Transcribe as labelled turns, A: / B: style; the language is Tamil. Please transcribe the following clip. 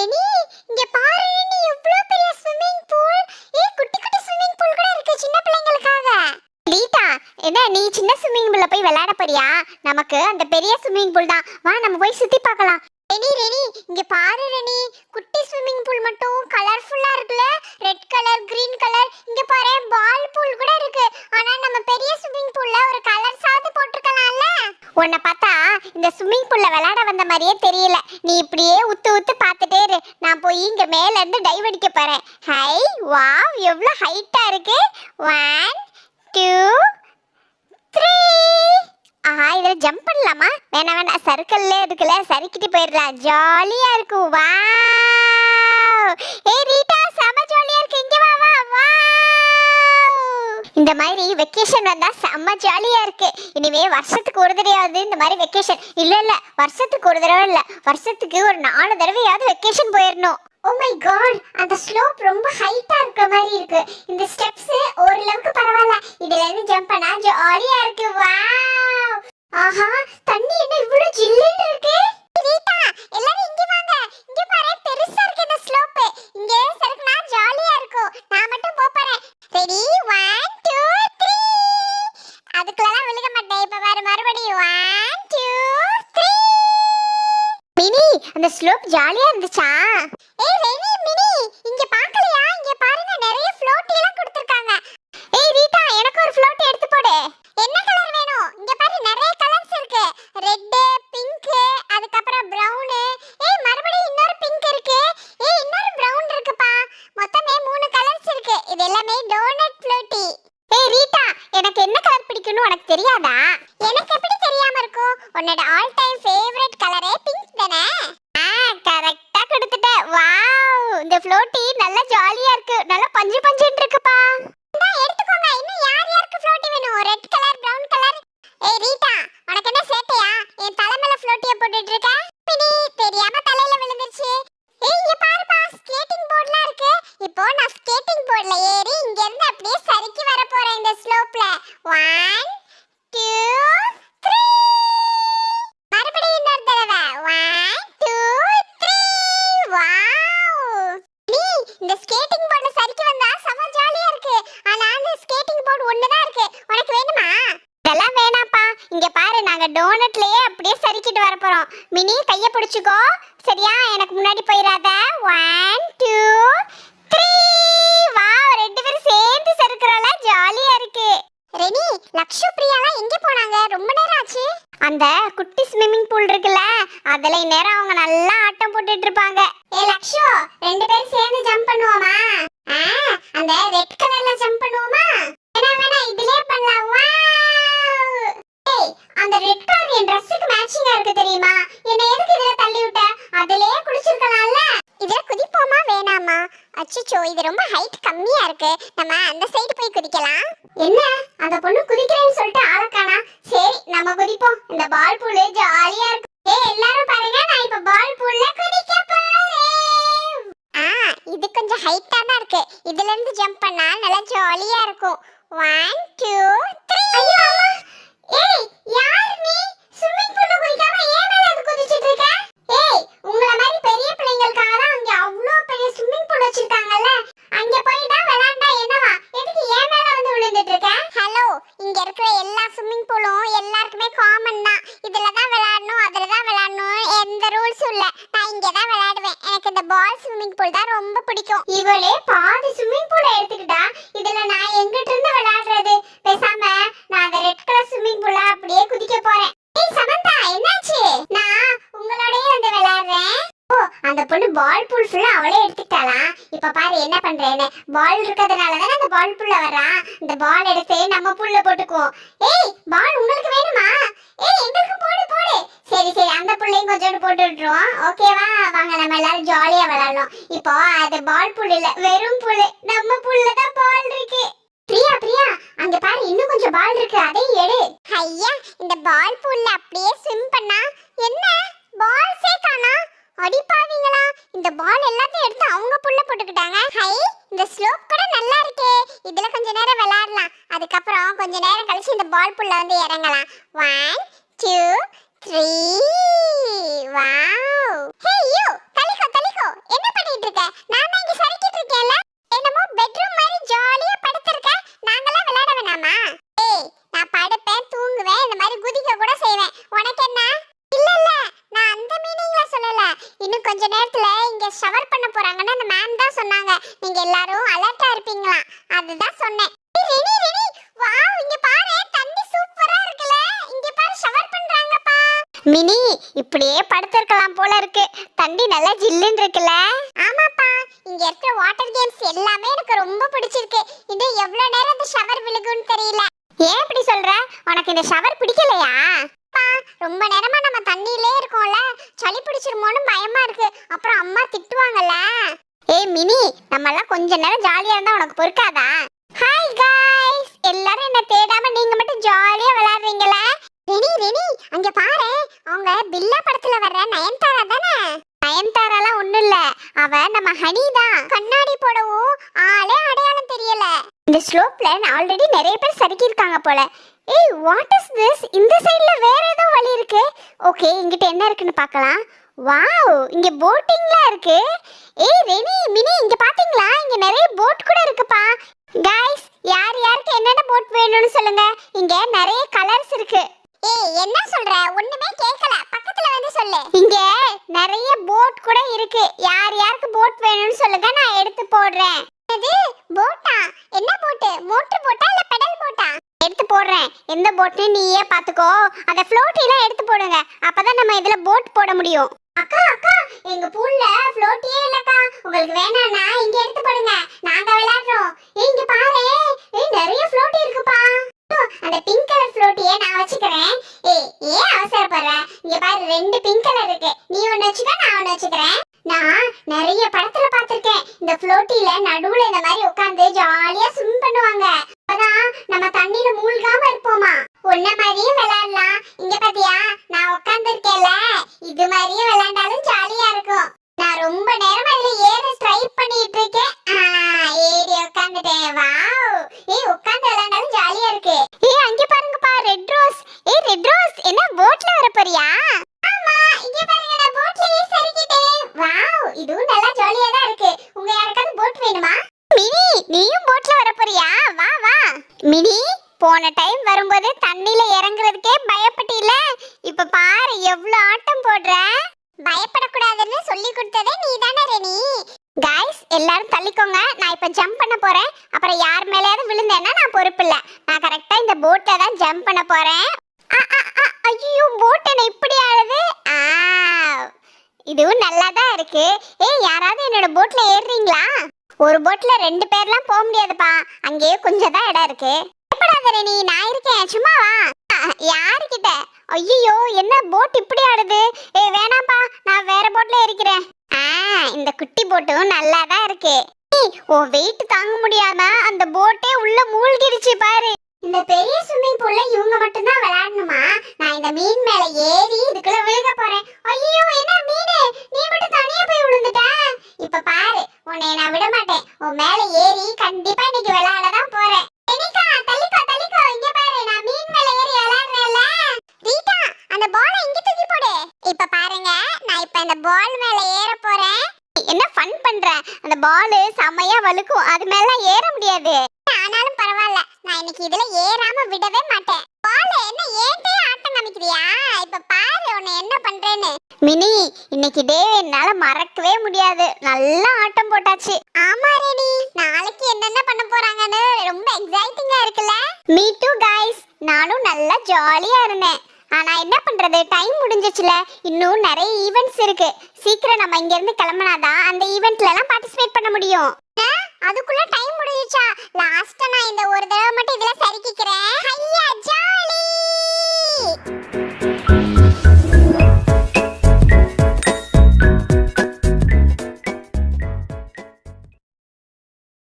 A: ரெனி இங்க பாரு ரெனி இவ்ளோ பெரிய ஸ்விம்மிங் பூல் ஏ குட்டி குட்டி ஸ்விம்மிங் பூல் கூட இருக்கு சின்ன பிள்ளைங்களுக்காக. லீட்டா என்ன நீ சின்ன ஸ்விம்மிங் பூல்ல போய் விளையாட போறியா? நமக்கு அந்த பெரிய ஸ்விம்மிங் பூல் தான். வா நம்ம போய் சுத்தி பார்க்கலாம். ரெனி ரெனி இங்க பாரு ரெனி குட்டி ஸ்விம்மிங் பூல் மட்டும் கலர்ஃபுல்லா இருக்குல ரெட் கலர் கிரீன் கலர் இங்க பாரு பால் பூல் கூட இருக்கு. ஆனா நம்ம பெரிய ஸ்விம்மிங் பூல்ல ஒரு கலர் சாது போட்டிருக்கலாம்ல? உன்னை பார்த்தா இந்த ஸ்விம்மிங் பூல்ல விளையாட வந்த மாதிரியே தெரியல. நீ இப்படியே உத்து உத்து பார்த்து நான் போய் இங்க மேல இருந்து டைவ் அடிக்க போறேன். ஹை வாவ் எவ்வளவு ஹைட்டா இருக்கு? ஒன் டூ த்ரீ ஆஹா இதுல ஜம்ப் பண்ணலாமா? வேணா வேணா சர்க்கிள்ல இருக்குல்ல சறுக்கிட்டு போயிடலாம். ஜாலியா இருக்கு வா ஏ ரீட்டா சம இந்த மாதிரி வெக்கேஷன் வந்தா செம்ம ஜாலியா இருக்கு. இனிமே வருஷத்துக்கு ஒரு தடவையாவது இந்த மாதிரி வெக்கேஷன் இல்ல இல்ல வருஷத்துக்கு ஒரு தடவை இல்ல. வருஷத்துக்கு ஒரு நாலு தடவையாவது வெக்கேஷன் போயிடணும் ஓ மை காட் அந்த ஸ்லோப் ரொம்ப ஹைட்டா இருக்க மாதிரி இருக்கு. இந்த ஸ்டெப்ஸ் ஓரளவுக்கு பரவாயில்ல. இதுல இருந்து ஜம்ப் பண்ணா ஜாலியா இருக்கு. வாவ் ஆஹா தண்ணி என்ன இவ்வளவு ஜில்லுன்னு இருக்கு ரீட்டா எல்லாரும் இங்க வாங்க இங்க பாரு பெருசா இருக்கு இந்த ஸ்லோப் இங்க சறுக்குனா ஜாலியா இருக்கும் நான் மட்டும் போப் போறேன் ரெடி 1 2 3 அதுக்குள்ள விழுக மாட்டேன் இப்ப பாரு மறுபடியும் 1 2 3 மினி அந்த ஸ்லோப் ஜாலியா இருந்துச்சா? ஏய் ரெனி மினி இங்க பார்க்கலையா இங்க பாருங்க நிறைய ஃப்ளோட் எல்லாம் கொடுத்திருக்காங்க. ஏய் ரீட்டா எனக்கு ஒரு ஃப்ளோட் எடுத்து போடு. என்ன கலர் வேணும்? இங்க பாரு நிறைய கலர்ஸ் இருக்கு. ரெட் பிங்க் அதுக்கப்புறம் பிரவுன் ஏய் மறுபடியும் இன்னொரு பிங்க் இருக்கு. ஏய் இன்னொரு பிரவுன் இருக்குப்பா. மொத்தமே மூணு கலர்ஸ் இருக்கு. இது எல்லாமே டோனட் ஃப்ளோட்டி ஏய் ரீட்டா எனக்கு என்ன கலர் பிடிக்கும்னு உனக்கு தெரியாதா? எனக்கு எப்படி தெரியாம இருக்கும்? உன்னோட ஆல் டைம் ஃபேவரட் கலரே பிங்க் தானே ஆ கரெக்ட்டா கொடுத்துட்ட வாவ் இந்த ஃப்ளோட்டி நல்லா ஜாலியா இருக்கு நல்லா பஞ்சு பஞ்சுன்னு இருக்குப்பா இந்தா எடுத்துக்கோங்க இன்னும் யார் யாருக்கு ஃப்ளோட்டி வேணும் ரெட் கலர் பிரவுன் கலர் ஏய் ரீட்டா உனக்கு என்ன சேட்டையா என் தலை மேல ஃப்ளோட்டிய போட்டுட்டு இருக்க பிடி தெரியாம தலையில விழுந்துருச்சு ஏய் இங்க பாருப்பா ஸ்கேட்டிங் போர்ட்லாம் இருக்கு இப்போ நான் ஸ்கேட்டிங் போர்ட்ல ஏறி இங்க இருந்து அப்படியே சறுக்கி வர போறேன் இந்த ஸ்லோப்ல 1 2 3 மறுபடியும் இன்னொரு தடவை 1 2 3 வாவ் நீ இந்த ஸ்கேட்டிங் போர்ட்ல சறுக்கி வந்தா செம ஜாலியா இருக்கு ஆனா அந்த ஸ்கேட்டிங் போர்டு ஒண்ணுதான் இருக்கு உனக்கு வேணுமா இதெல்லாம் வேணாப்பா இங்க பாரு நாங்க டோனட்லயே அப்படியே சறுக்கிட்டு வர போறோம். மினி கைய பிடிச்சுக்கோ. சரியா? எனக்கு முன்னாடி போயிடாத ஒன் டூ த்ரீ வா ரெண்டு பேரும் சேர்ந்து சறுக்குறோம்ல. ஜாலியா இருக்கு. ரெனி லக்ஷு பிரியாலாம் எங்க போனாங்க? ரொம்ப நேரம் ஆச்சு. அந்த குட்டி ஸ்விம்மிங் பூல் இருக்குல்ல அதுல இந்நேரம் அவங்க நல்லா ஆட்டம் போட்டுட்டு இருப்பாங்க. ஏ லக்ஷு ரெண்டு பேரும் சேர்ந்து ஜம்ப் பண்ணுவோமா? அந்த ரெட் கலர்ல ஜம்ப் பண்ணுவோமா? வேணா வேணா இதுலயே பண்ணலாம். ஏய் அந்த ரெட் கலர் என் Dress-க்கு மேட்சிங்கா இருக்கு தெரியுமா? என்ன எதுக்கு இதுல தள்ளி விட்ட? அதுலயே குளிச்சிருக்கலாம்ல. இதுல குதிப்போமா வேணாமா? அச்சச்சோ இது ரொம்ப ஹைட் கம்மியா இருக்கு. நம்ம அந்த சைடு போய் குதிக்கலாம். என்ன? அந்த பொண்ணு குதிக்கிறேன்னு சொல்லிட்டு ஆளக்கானா சரி நம்ம குதிப்போம். இந்த பால் பூல் ஜாலியா இருக்கு. ஏய் எல்லாரும் பாருங்க நான் இப்ப பால் பூல்ல குதிக்க போறேன். ஆ இது கொஞ்சம் ஹைட்டா தான் இருக்கு. இதுல இருந்து ஜம்ப் பண்ணா நல்லா ஜாலியா இருக்கும். 1 2 3 ஐயோ அம்மா ஏய் யார் நீ ஸ்விம்மிங் பூல்ல குதிக்காம ஏன் மேல வந்து குதிச்சிட்டு இருக்க ஏய் உங்கள மாதிரி பெரிய பிள்ளைங்களுக்காக தான் அங்க அவ்ளோ பெரிய ஸ்விம்மிங் பூல் வச்சிருக்காங்கல்ல அங்க போய் தான் விளையாண்டா என்னவா எதுக்கு ஏன் மேல வந்து விழுந்துட்டு இருக்க ஹலோ இங்க இருக்கிற எல்லா ஸ்விம்மிங் பூலும் எல்லாருக்குமே காமன் தான். இதுல தான் விளையாடணும் அதுல தான் விளையாடணும் எந்த ரூல்ஸும் இல்லை. நான் இங்கே தான் விளையாடுவேன் எனக்கு இந்த பால் ஸ்விம்மிங் பூல் தான் ரொம்ப பிடிக்கும். இவளே பாதி ஸ்விம்மிங் பூலை எடுத்துக்கிட்டா இதுல நான் எங்கிட்ட இருந்து விளையாடுறது பேசாம நான் அந்த ரெட் கலர் ஸ்விம்மிங் பூல்ல அப்படியே குதிக்க போறேன். ஏய் சமந்தா! அந்த பால் பூல் ஃபுல்லா அவளே எடுத்துட்டாளா இப்ப பாரு என்ன பண்றேன்னு? பால் இருக்கிறதுனால தானே அந்த பால் புல்ல வர்றா? இந்த பால் எடுத்து நம்ம புல்ல போட்டுக்குவோம். ஏய் பால் உங்களுக்கு வேணுமா? ஏய் எங்களுக்கு போடு போடு. சரி சரி அந்த புள்ளையும் கொஞ்சோண்டு போட்டு விட்டுருவோம். ஓகேவா வாங்க நம்ம எல்லாரும் ஜாலியா விளையாடலாம். இப்போ அது பால் புல் இல்ல வெறும் புல் நம்ம புல்ல தான் பால் இருக்கு. பிரியா பிரியா அங்க பாரு இன்னும் கொஞ்சம் பால் இருக்கு. அதையும் எடு. ஐயா இந்த பால் புல்ல அப்படியே ஸ்விம் பண்ணா என்ன? பால் சேக்கானா அடிப்பாவீங்களா? இந்த பால் எல்லாத்தையும் எடுத்து அவங்க புள்ள போட்டுக்கிட்டாங்க. ஹை இந்த ஸ்லோப் கூட நல்லா இருக்கே. இதுல கொஞ்ச நேரம் விளையாடலாம். அதுக்கப்புறம் கொஞ்ச நேரம் கழிச்சு இந்த பால் புள்ள வந்து இறங்கலாம். One two three wow hey you தலிகோ என்ன பண்ணிட்டு இருக்க? நான் தான் இங்க சறுக்கிட்டு இருக்கேன்ல. என்னமோ பெட்ரூம் மாதிரி ஜாலியா மினி இப்படியே படுத்திருக்கலாம் போல இருக்கு. தண்ணி நல்லா ஜில்லுன்னு இருக்குல்ல? ஆமாப்பா. இங்க இருக்கிற வாட்டர் கேம்ஸ் எல்லாமே எனக்கு ரொம்ப பிடிச்சிருக்கு. இது எவ்வளவு நேரம் இந்த ஷவர் விழுகும்னு தெரியல. ஏன் இப்படி சொல்ற? உனக்கு இந்த ஷவர் பிடிக்கலையா? அப்பா, ரொம்ப நேரமா நம்ம தண்ணியிலே இருக்கோம்ல. சளி பிடிச்சிருமோன்னு பயமா இருக்கு. அப்புறம் அம்மா திட்டுவாங்கல்ல. ஏய் மினி நம்ம எல்லாம் கொஞ்ச நேரம் ஜாலியா இருந்தா உனக்கு பொறுக்காதா? ஹாய் காய்ஸ் எல்லாரும் என்ன தேடாம நீங்க மட்டும் ஜாலியா விளையாடுறீங்களே? ரெனி ரெனி அங்க பாரு. அவங்க பில்லா படத்துல வர்ற நயன்தாரா தானே? நயன்தாராலாம் ஒண்ணும் இல்ல. அவ நம்ம ஹனி தான். கண்ணாடி போடவும் ஆளே அடையாளம் தெரியல. இந்த ஸ்லோப்ல ஆல்ரெடி நிறைய பேர் சறுக்கி இருக்காங்க போல. ஏய் வாட் இஸ் திஸ் இந்த சைடுல வேற ஏதோ வழி இருக்கு. ஓகே இங்கிட்ட என்ன இருக்குன்னு பார்க்கலாம். வாவ் இங்க போட்டிங்லாம் இருக்கு. ஏய் ரெனி மோட்டர் போட்டா இல்ல பெடல் போட்டா எடுத்து போடுறேன். எந்த போட்னு நீயே பாத்துக்கோ. அந்த ஃப்ளோட்டி எல்லாம் எடுத்து போடுங்க. அப்பதான் நம்ம இதுல போட் போட முடியும். அக்கா அக்கா எங்க பூல்ல ஃப்ளோட்டியே இல்லக்கா. உங்களுக்கு வேணாம்னா இங்க எடுத்து போடுங்க. நாங்க விளையாடுறோம். இங்க பாரு. ஏய் நிறைய ஃப்ளோட்டி இருக்குப்பா. அந்த பிங்க் கலர் ஃப்ளோட்டியே நான் வச்சுக்கிறேன். ஏய் ஏன் அவசரப்படுற? இங்க பாரு ரெண்டு பிங்க் கலர் இருக்கு. நீ ஒன்னு வச்சுக்க நான் ஒன்னு வச்சுக்கிறேன். நான் நிறைய படத்துல பாத்திருக்கேன் இந்த ஃப்ளோட்டில நடுவுல இந்த மாதிரி உட்கார்ந்து ஜாலியா ஸ்விம் பண்ணுவாங்க. அப்பதான் நம்ம தண்ணியில மூழ்காம இருப்போமா? உன்ன மாதிரியும் விளையாடலாம். இங்க பாத்தியா நான் உட்கார்ந்து இருக்கேன்ல இது மாதிரியே விளையாண்டாலும் ஜாலியா இருக்கும் நான் ரொம்ப நேரமா இதுல ஏற ட்ரை பண்ணிட்டு இருக்கேன் ஆ, ஏறி உட்கார்ந்துட்டேன் வாவ் ஏய் உட்கார்ந்து விளையாண்டாலும் ஜாலியா இருக்கு ஏய் அங்க பாருங்கப்பா ரெட் ரோஸ் ஏய் ரெட் ரோஸ் என்ன போட்ல வர போறியா ஆமா இங்க பாருங்க நான் போட்லயே சறுக்கிட்டேன் வாவ் இதுவும் நல்லா ஜாலியா தான் இருக்கு உங்க யாருக்காவது போட் வேணுமா மினி நீயும் போட்ல வர போறியா வா வா மினி போன டைம் வரும்போது தண்ணியில இறங்குறதுக்கே பயப்பட்டில இப்ப பாரு எவ்வளவு ஆட்டம் போடுற? பயப்படக்கூடாதுன்னு சொல்லி கொடுத்ததே நீ தானே ரெனி. காய்ஸ் எல்லாரும் தள்ளிக்கோங்க. நான் இப்ப ஜம்ப் பண்ண போறேன். அப்புறம் யார் மேலேயாவது விழுந்தேன்னா நான் பொறுப்பு இல்ல. நான் கரெக்டா இந்த போட்டை தான் ஜம்ப் பண்ண போறேன். ஐயோ போட் என்ன இப்படி ஆளுது இதுவும் நல்லா தான் இருக்கு. ஏய் யாராவது என்னோட போட்ல ஏறுறீங்களா? ஒரு போட்ல ரெண்டு பேர்லாம் போக முடியாதுப்பா. அங்கேயே கொஞ்சம் தான் இடம் இருக்கு. நீ நான் இருக்கேன். சும்மா வா. யாருக்கிட்ட? ஐயோ என்ன போட் இப்படி ஆடுது? ஏய் வேணாம்ப்பா நான் வேற போட்ல இருக்கிறேன். ஆ இந்த குட்டி போட்டும் நல்லா தான் இருக்கு. ஓ உன் வெயிட் தாங்க முடியாம அந்த போட்டே உள்ள மூழ்கிடுச்சு பாரு. இந்த பெரிய ஸ்விம்மிங் பூல்ல இவங்க மட்டும் தான் விளையாடணுமா? நான் இந்த மீன் மேல ஏறி இதுக்குள்ள விழுக போறேன் ஐயோ என்ன மீனு நீ மட்டும் தனியா போய் விழுந்துட்ட இப்ப பாரு உன்னை நான் விட மாட்டேன் உன் மேல ஏறி கண்டிப்பா இன்னைக்கு விளையாட தான் போறேன் எனிகா தள்ளிக்கோ தள்ளிக்கோ இங்க பாரு நான் மீன் மேல ஏறி விளையாடுறேன்ல ரீட்டா அந்த பாலை இங்க தூக்கி போடு இப்ப பாருங்க நான் அந்த இந்த பால் மேல ஏற போறேன். என்ன ஃபன் பண்றேன் அந்த பால் செமையா வலுக்கும் அது மேல ஏற முடியாது. ஆனாலும் பரவாயில்ல. நான் இன்னைக்கு இதுல ஏறாம விடவே மாட்டேன். பால் என்ன ஏன்டே ஆட்டம் காமிக்கிறியா? இப்ப பாரு உன்னை என்ன பண்றேன்னு. மினி இன்னைக்கு டே என்னால மறக்கவே முடியாது. நல்லா ஆட்டம் போட்டாச்சு. ஆமா ரெடி. நாளைக்கு என்னென்ன பண்ண போறாங்கன்னு ரொம்ப எக்ஸைட்டிங்கா இருக்குல்ல. மீ டூ காய்ஸ் நானும் நல்லா ஜாலியா இருந்தேன். ஆனா என்ன பண்றது? டைம் முடிஞ்சிச்சுல. இன்னும் நிறைய ஈவெண்ட்ஸ் இருக்கு. சீக்கிரம் நம்ம இங்க இருந்து கிளம்பினாதான் அந்த ஈவெண்ட்ல எல்லாம் பார்ட்டிசிபேட் பண்ண முடியும். அதுக்குள்ள டைம் முடிஞ்சிச்சா? லாஸ்ட் நான் இந்த ஒரு தடவை மட்டும் இதுல சரிக்கிக்கிறேன்